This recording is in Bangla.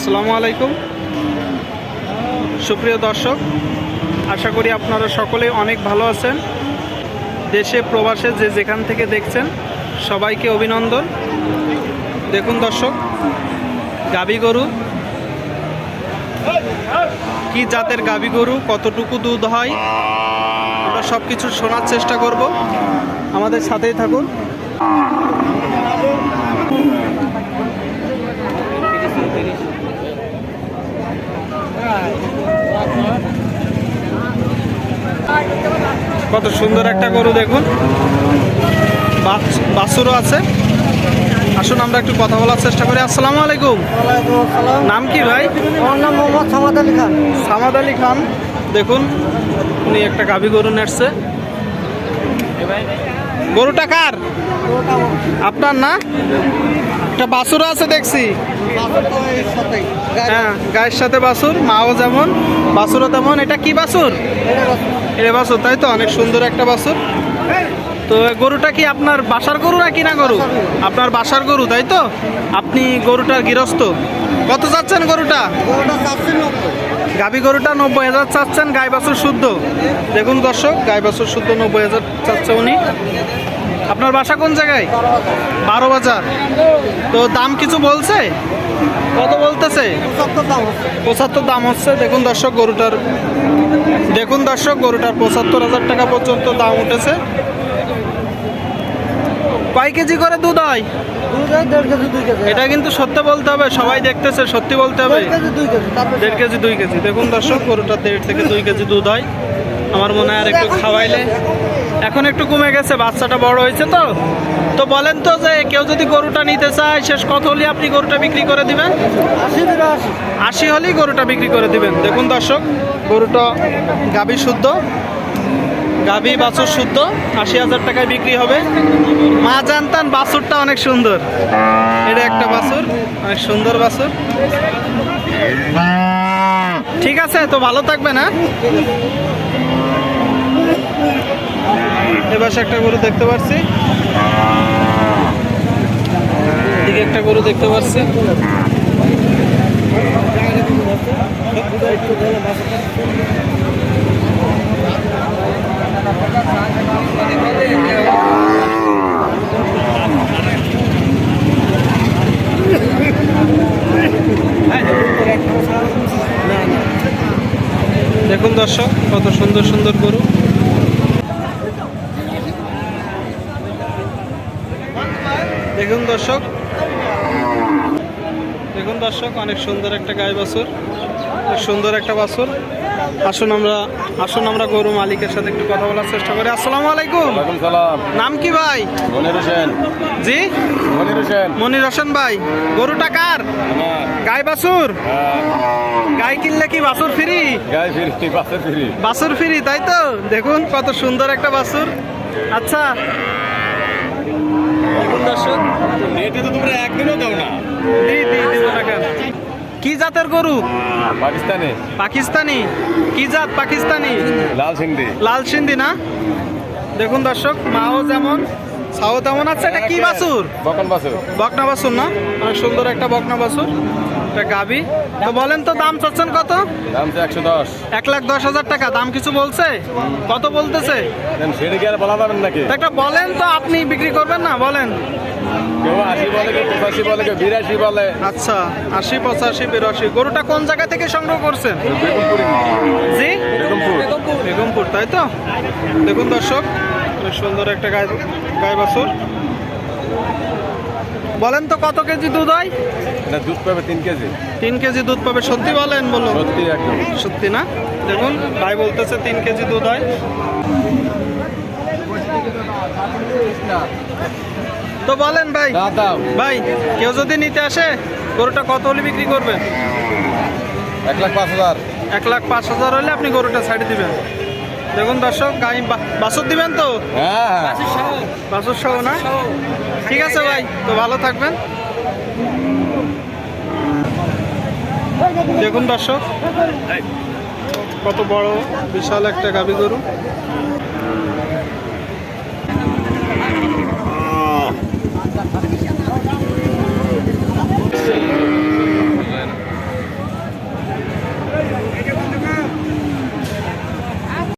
আসসালামু আলাইকুম। সুপ্রিয় দর্শক, আশা করি আপনারা সকলে অনেক ভালো আছেন। দেশে, প্রবাসে যে যেখান থেকে দেখছেন, সবাইকে অভিনন্দন। দেখুন দর্শক, গাবি গরু, কি জাতের গাবি গরু, কতটুকু দুধ হয়, আমরা সব কিছু শোনার চেষ্টা করব। আমাদের সাথেই থাকুন। কত সুন্দর একটা গরু দেখুন। বাছ- বাছুরও আছে। আসুন আমরা একটু কথা বলার চেষ্টা করি। আসসালামু আলাইকুম। নাম কি ভাই? আমার নাম মোহাম্মদ সামাদ আলী খান। সামাদ আলী খান। দেখুন উনি একটা গাভী গরু নেটছে গরুটা কার? আপনার না? একটা বাছুরও আছে দেখছি। হ্যাঁ গায়ের সাথে বাছুর মাও যেমন বাছুরও তেমন। এটা কি বাছুর এটা বাছুর, তাই তো? অনেক সুন্দর একটা বাছুর। তো গরুটা কি আপনার বাসার গরু না কিনা গরু? আপনার বাসার গরু, তাই তো? আপনি গরুটার গৃহস্থ। কত চাচ্ছেন গরুটা? গাবি গরুটা নব্বই হাজার চাচ্ছেন, গাই বাছুর শুদ্ধ। দেখুন দর্শক, গাই বাছুর শুদ্ধ নব্বই হাজার চাচ্ছে উনি। আপনার বাসা কোন জায়গায়? বারো বাজার। তো দাম কিছু বলছে? কত বলতেছে? পঁচাত্তর দাম হচ্ছে। দেখুন দর্শক, গরুটার দেখুন দর্শক, গরুটার পঁচাত্তর হাজার টাকা পর্যন্ত দাম উঠেছে। কয় কেজি করে দুধ হয়? এটা কিন্তু সত্যি বলতে হবে, সবাই দেখতেছে, সত্যি বলতে হবে। দেড় কেজি, দুই কেজি। দেখুন দর্শক গরুটা দেড় থেকে দুই কেজি দুধ হয়। আমার মনে হয় আর একটু খাওয়াইলে এখন একটু কমে গেছে বাচ্চাটা বড় হয়েছে তো। তো বলেন তো যে কেউ যদি গরুটা নিতে চায় শেষ কত হলে আপনি গরুটা বিক্রি করে দিবেন? আশি হলেই গরুটা বিক্রি করে দিবেন। দেখুন দর্শক গরুটা গাবি শুদ্ধ গাবি বাছুর শুদ্ধ আশি হাজার টাকায় বিক্রি হবে। মা জানতান বাছুরটা অনেক সুন্দর। এটা একটা বাছুর অনেক সুন্দর বাছুর। ঠিক আছে তো ভালো থাকবে না এবার একটা গরু দেখতে পাচ্ছি এদিকে একটা গরু দেখতে পাচ্ছি দেখুন দর্শক, কত সুন্দর সুন্দর গরু। দেখুন দর্শক। দেখুন দর্শক অনেক সুন্দর একটা গাই বাছুর অনেক সুন্দর একটা বাছুর। আসুন আমরা আসুন আমরা গরু মালিকের সাথে একটু কথা বলার চেষ্টা করি। আসসালামু আলাইকুম। সালাম। নাম কি ভাই? মনির হোসেন। জি? মনির হোসেন। মনির হোসেন ভাই গরুটা কার? গাই বাছুর? হ্যাঁ, গাই কিনলে কি বাছুর ফ্রি? গায়ে ফিরি বাসে ফিরি। বাছুর ফ্রি তাই তো? দেখুন কত সুন্দর একটা বাছুর। আচ্ছা। দর্শক নেটে তো তোমরা একদিনও দাও না? কি জাতের গরু? পাকিস্তানে। পাকিস্তানি। কি জাত? পাকিস্তানি। লাল সিন্ধি। লাল সিন্ধি না? দেখুন দর্শক মাও যেমন সাও তেমন আছে। এটা কি বাসুর বকন বাসুর বকনা বাসুর না? অনেক সুন্দর একটা বকনা বাছুর। একটা গাবি তো বলেন তো দাম চাচ্ছেন কত? দাম তো একশো দশ। এক লাখ দশ হাজার টাকা। দাম কিছু বলছে? কত বলতেছে? সেটা কি আর বলা যাবেন নাকি? একটা বলেন তো আপনি বিক্রি করবেন না বলেন। আচ্ছা আশি পঁচাশি বিরাশি। গরুটা কোন জায়গা থেকে সংগ্রহ করছেন? জি? বেগমপুর। তাই তো? দেখুন দর্শক সুন্দর একটা গাই গাই বাছুর বলেন তো কত কেজি দুধ হয়? এটা দুধ পাবে তিন কেজি। তিন কেজি দুধ পাবে। সত্যি বলেন বলুন। সত্যি একদম। সত্যি না? দেখুন ভাই বলতেছে তিন কেজি দুধ হয়। তো বলেন ভাই। ভাই কেউ যদি নিতে আসে গরুটা কত হলে বিক্রি করবেন? এক লাখ পাঁচ হাজার। এক লাখ পাঁচ হাজার হলে আপনি গরুটা ছাড়ি দিবেন। দেখুন দর্শক গাই বা- বাছুর দিবেন তো? হ্যাঁ। বাছুর সহ। না? ঠিক আছে ভাই তো ভালো থাকবেন। দেখুন দর্শক কত বড় বিশাল একটা গাভী গরু।